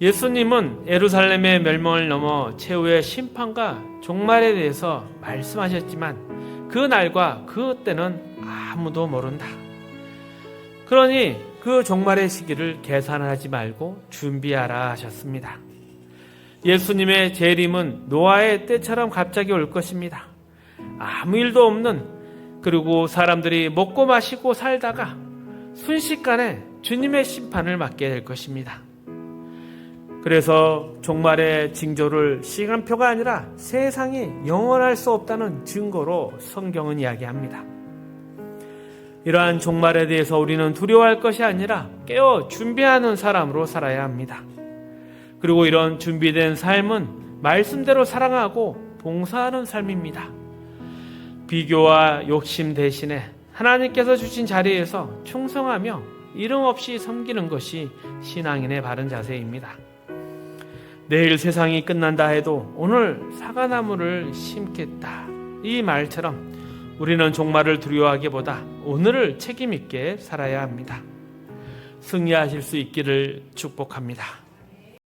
예수님은 예루살렘의 멸망을 넘어 최후의 심판과 종말에 대해서 말씀하셨지만 그 날과 그 때는 아무도 모른다. 그러니 그 종말의 시기를 계산하지 말고 준비하라 하셨습니다. 예수님의 재림은 노아의 때처럼 갑자기 올 것입니다. 아무 일도 없는 그리고 사람들이 먹고 마시고 살다가 순식간에 주님의 심판을 맞게 될 것입니다. 그래서 종말의 징조를 시간표가 아니라 세상이 영원할 수 없다는 증거로 성경은 이야기합니다. 이러한 종말에 대해서 우리는 두려워할 것이 아니라 깨어 준비하는 사람으로 살아야 합니다. 그리고 이런 준비된 삶은 말씀대로 사랑하고 봉사하는 삶입니다. 비교와 욕심 대신에 하나님께서 주신 자리에서 충성하며 이름 없이 섬기는 것이 신앙인의 바른 자세입니다. 내일 세상이 끝난다 해도 오늘 사과나무를 심겠다. 이 말처럼 우리는 종말을 두려워하기보다 오늘을 책임있게 살아야 합니다. 승리하실 수 있기를 축복합니다.